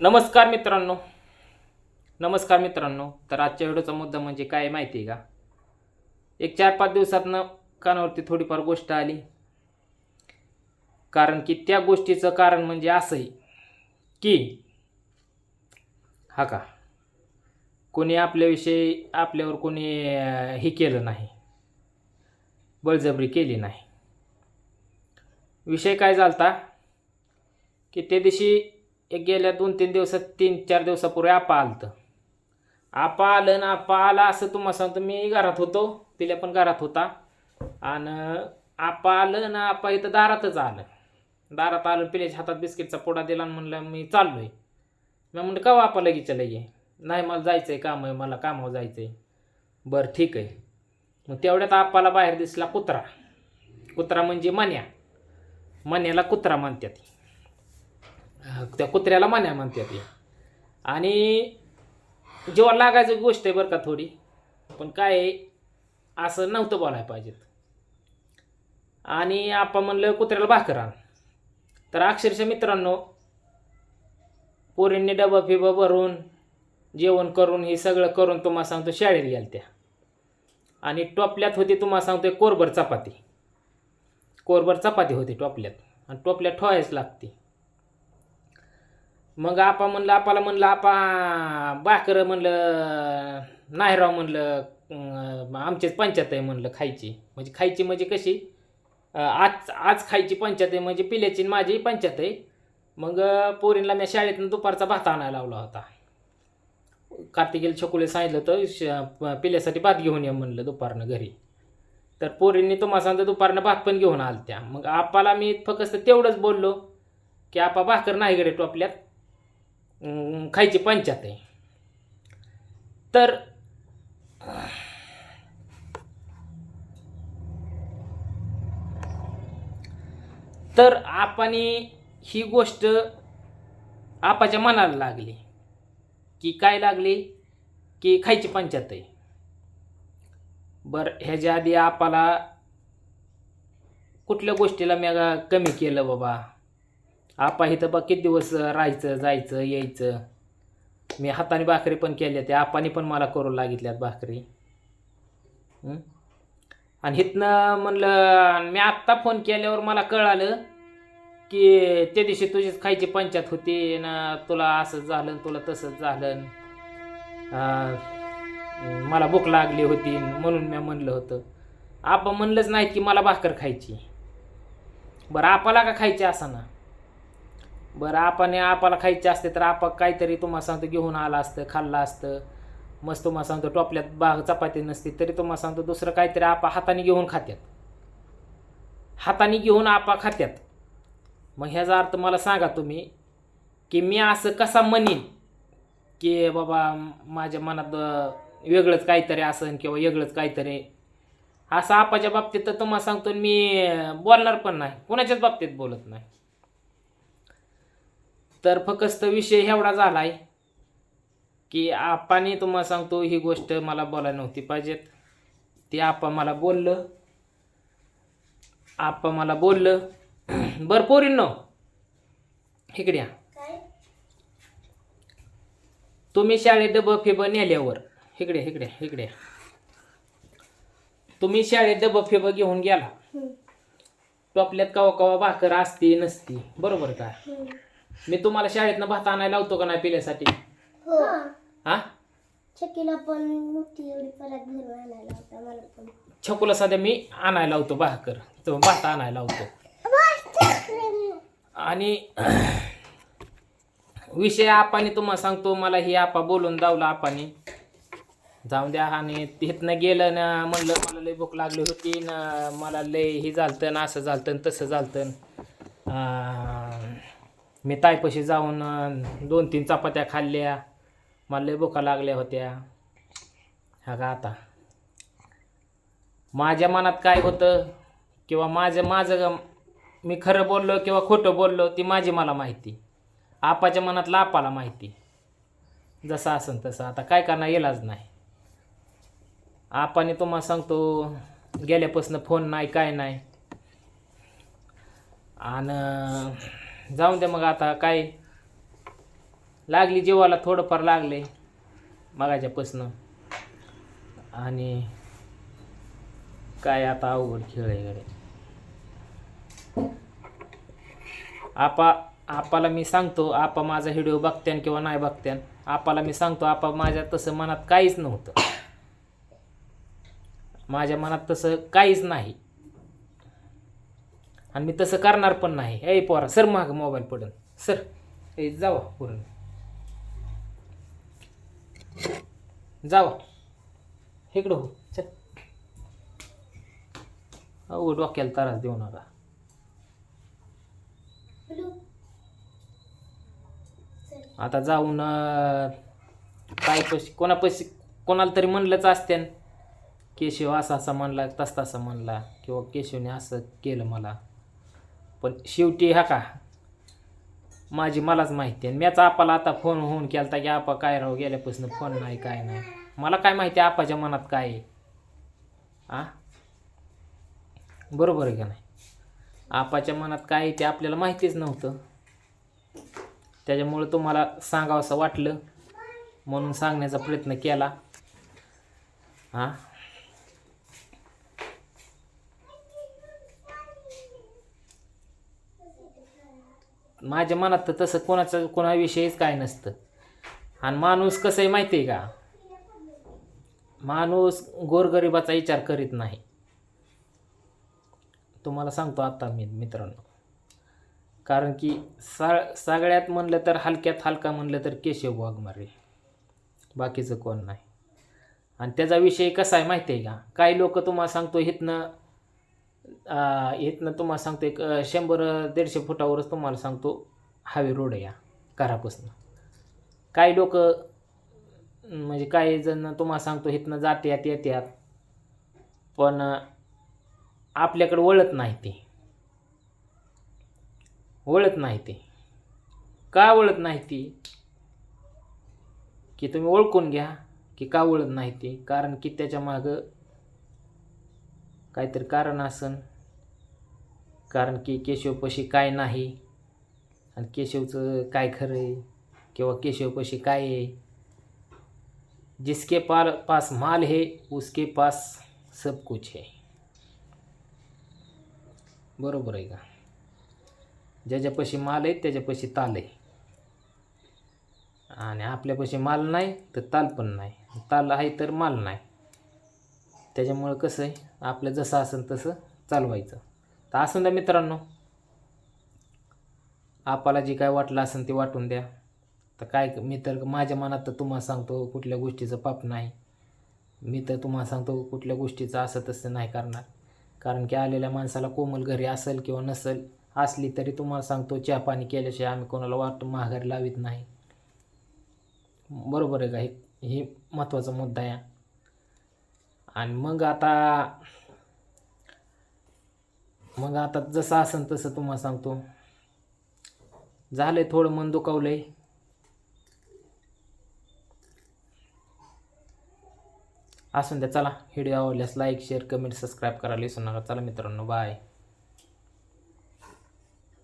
नमस्कार मित्रांनो. नमस्कार मित्रांनो. तर आजच्या व्हिडिओचा मुद्दा म्हणजे काय माहिती आहे का? एक चार पाच दिवसातनं कानावरती थोडीफार गोष्ट आली. कारण की त्या गोष्टीचं कारण म्हणजे असंही की हा का कोणी आपल्याविषयी आपल्यावर कोणी हे केलं नाही. बळजबरी केली नाही. विषय काय झालता की त्या दिवशी एक गेल्या दोन तीन दिवसात तीन चार दिवसापूर्वी आपा आलतं. आपा आलं ना आपा आला असं तुम्हाला सांगतो मी घरात होतो पिल्या पण घरात होता. आणि आपा आलं ना आपा इथं दारातच आलं. दारात आलं पिल्याच्या हातात बिस्किटचा पोडा दिला आणि म्हणलं मी चाललो आहे मी म्हणलं का आपा लगेच लगे नाही मला जायचं आहे काम आहे मला कामावर जायचं आहे बरं ठीक आहे. मग तेवढ्यात आपाला बाहेर दिसला कुत्रा. कुत्रा म्हणजे मन्या. मन्याला कुत्रा म्हणतात. त्या कुत्र्याला मान्या म्हणतात ते आणि जेव्हा लागायची गोष्ट आहे बरं का थोडी. पण काय असं नव्हतं बोलायला पाहिजेत. आणि आपण म्हणलं कुत्र्याला भाकर आण. तर अक्षरशः मित्रांनो पोरींनी डबा फिबा भरून जेवण करून हे सगळं करून तुम्हाला सांगतो शाळेत गेल्या त्या आणि टोपल्यात होती तुम्हाला सांगतो कोरभर चपाती. कोरभर चपाती होती टोपल्यात. आणि टोपल्यात ठेवायच लागते. मग आपा म्हणलं आपाला म्हणलं आपा भाकर म्हणलं नाही राव म्हणलं आमचीच पंचायत आहे म्हणलं खायची. म्हणजे खायची म्हणजे कशी? आज आज खायची पंचायत आहे म्हणजे पिल्याची माझी पंचायत आहे. मग पोरींना पोरींला मी शाळेतून दुपारचा भात आणायला लावला होता. कार्तिकेल छकुले सांगितलं तर श पिल्यासाठी भात घेऊन ये म्हणलं दुपारनं घरी. तर पोरींनी तुम्हाला सांगतो दुपारनं भात पण घेऊन आलत्या. मग आपाला मी फक्त तेवढंच बोललो की आपा भाकर नाही गडे टोपल्यात. खायची पंचायत आहे. तर तर आपाने ही गोष्ट आपाच्या मनाला लागली. की काय लागली? की खायची पंचायत आहे. बरं ह्याच्या आधी आपाला कुठल्या गोष्टीला मी कमी केलं बाबा? आपा इथं बा किती दिवस राहायचं जायचं यायचं. मी हाताने भाकरी पण केल्या त्या आपाने पण मला करू लागितल्यात भाकरी. आणि इथनं म्हणलं मी आत्ता फोन केल्यावर मला कळालं की त्या दिवशी तुझीच खायची पंचायत होती ना तुला असं झालं तुला तसंच झालं मला भूक लागली होती म्हणून मी म्हणलं होतं. आपण म्हणलंच नाही की मला भाकर खायची. बरं आपाला का खायची असं ना? बरं आपाने आपाला खायचे असते तर आपा काहीतरी तुम्हाला सांगतो घेऊन आला असतं खाल्लं असतं. मस्त तुम्हाला सांगतो टोपल्यात बाग चपाती नसती तरी तुम्हाला सांगतो दुसरं काहीतरी आपा हाताने घेऊन खात्यात. हाताने घेऊन आपा खात्यात. मग ह्याचा अर्थ मला सांगा तुम्ही की मी असं कसा म्हणीन की बाबा माझ्या मनात वेगळंच काहीतरी असन किंवा वेगळंच काहीतरी. असं आपाच्या बाबतीत तर तुम्हाला सांगतो मी बोलणार पण नाही. कोणाच्याच बाबतीत बोलत नाही. तर फक्त विषय एवढा झाला आहे की आपाने तुम्हाला सांगतो ही गोष्ट मला बोलायला नव्हती पाहिजेत. ते आपा मला बोललं. आपा मला बोललं. बरं पोरींनो इकडे या. तुम्ही शाळेत डबं फिबं नेल्यावर इकडे इकडे इकडे. तुम्ही शाळेत डबं फिबं घेऊन गेला. टोपल्यात कवा कवा भाकर असती नसती. बरोबर का? मी तुम्हाला शाळेतनं भात आणायला लावतो का नाही पिल्यासाठी? हो. हा. चकीला पण मोठी एवढी परत भरून आणायला होता मला पण. छकुला सध्या मी आणायला लावतो भाकर. तो भात आणायला लावतो. आणि विषय आपाने तुम्हाला सांगतो. मला ही आपा बोलून दावला आपाने. जाऊन द्या आणि तिथनं गेलं ना म्हणलं मला लय भूक लागली होती ना मला लय हे झालतं ना असं झालतं न तसं झालतं अं, मी तायपाशी जाऊन दोन तीन चपात्या खाल्ल्या. मला लय भुका लागल्या होत्या. हा का आता? माझ्या मनात काय होतं किंवा माझं माझं मी खरं बोललो किंवा खोटं बोललो ती माझी मला माहिती. आपाच्या मनातला आपाला माहिती. जसं असन तसं. आता काय करणार येलाच नाही. आपाने तुम्हाला सांगतो गेल्यापासून फोन नाही काय नाही. आणि जाऊन दे मग आता काय लागली जेवायला थोडंफार लागले मगाच्यापासनं आणि काय आता अवघड खेळ आहे गडे आपा आपाला मी सांगतो आपा माझा व्हिडिओ बघत्यान किंवा नाही बघत्यान आपाला मी सांगतो आपा माझ्या तसं मनात काहीच नव्हतं. माझ्या मनात तसं काहीच नाही. आणि मी तसं करणार पण नाही. ए पोरा सर माग मोबाईल पडून. सर ए जावा पुरण जावा. इकडं हो चल. अहो डोक्याला त्रास देऊ नका. आता जाऊन काय पशी कोणापाशी कोणाला तरी म्हणलंच असत्यान. केशव असा असा म्हणला तस तसा म्हणला किंवा केशवने असं केलं मला. पण शेवटी हा का? माझी मलाच माहिती आहे. मॅच आपाला आता फोन होऊन केलता की आपा काय राहू गेल्यापासून फोन नाही काय नाही. मला काय माहिती आहे आपाच्या मनात काय आहे? आ? बरोबर आहे का नाही? आपाच्या मनात काय आहे ते आपल्याला माहितीच नव्हतं. त्याच्यामुळं तुम्हाला सांगावं असं वाटलं. म्हणून सांगण्याचा प्रयत्न केला. हां माझ्या मनात तर तसं कोणाचं कोणाविषयीच काय नसतं. आणि माणूस कसं आहे माहिती आहे का? माणूस गोरगरिबाचा विचार करीत नाही. तुम्हाला सांगतो आत्ता मी मित्रांनो. कारण की सा सगळ्यात म्हणलं तर हलक्यात हलका म्हणलं तर केशव वाघमारे. बाकीचं कोण नाही. आणि त्याचा विषय कसा आहे माहिती आहे का? काही लोक तुम्हाला सांगतो हिथनं इथनं तुम्हाला सांगतो एक शंभर दीडशे फुटावरच तुम्हाला सांगतो हायवे रोड आहे या घरापासून. काही लोक म्हणजे काही जण तुम्हाला सांगतो इथनं जात्यात येत्यात पण आपल्याकडे वळत नाही ते. वळत नाही ते. का वळत नाही ती? की तुम्ही ओळखून घ्या की का वळत नाही ते? कारण की त्याच्या मागं काहीतरी कारण असन. कारण की केशवपशी काय नाही आणि केशवचं काय खरं आहे किंवा केशवपशी काय आहे. जिसके पार पास माल है उसके पास सब कुछ है. बरोबर आहे का? ज्याच्यापाशी माल आहे त्याच्यापाशी ताल आहे. आणि आपल्यापाशी माल नाही तर ताल पण नाही. ताल आहे तर माल नाही. त्याच्यामुळं कसं आहे आपलं जसं असेल तसं चालवायचं. तर असं द्या मित्रांनो. आपाला जे काय वाटलं असेल ते वाटून द्या. तर काय मी तर माझ्या मनात तर तुम्हाला सांगतो कुठल्या गोष्टीचं पाप नाही. मी तर तुम्हाला सांगतो कुठल्या गोष्टीचं असं तसं नाही करणार. कारण की आलेल्या माणसाला कोमल घरी असेल किंवा नसेल असली तरी तुम्हाला सांगतो चहा पाणी केल्याशिवाय आम्ही कोणाला वाट माघारी लावित नाही. बरोबर आहे का? हे महत्त्वाचा मुद्दा आहे. आणि मग आता मग आता जसं असन तसं तुम्हाला सांगतो. झालंय थोडं मन दुखावलंय. असून द्या चला. व्हिडिओ आवडल्यास लाईक शेअर कमेंट सबस्क्राईब करायला विसरू नका. चला मित्रांनो बाय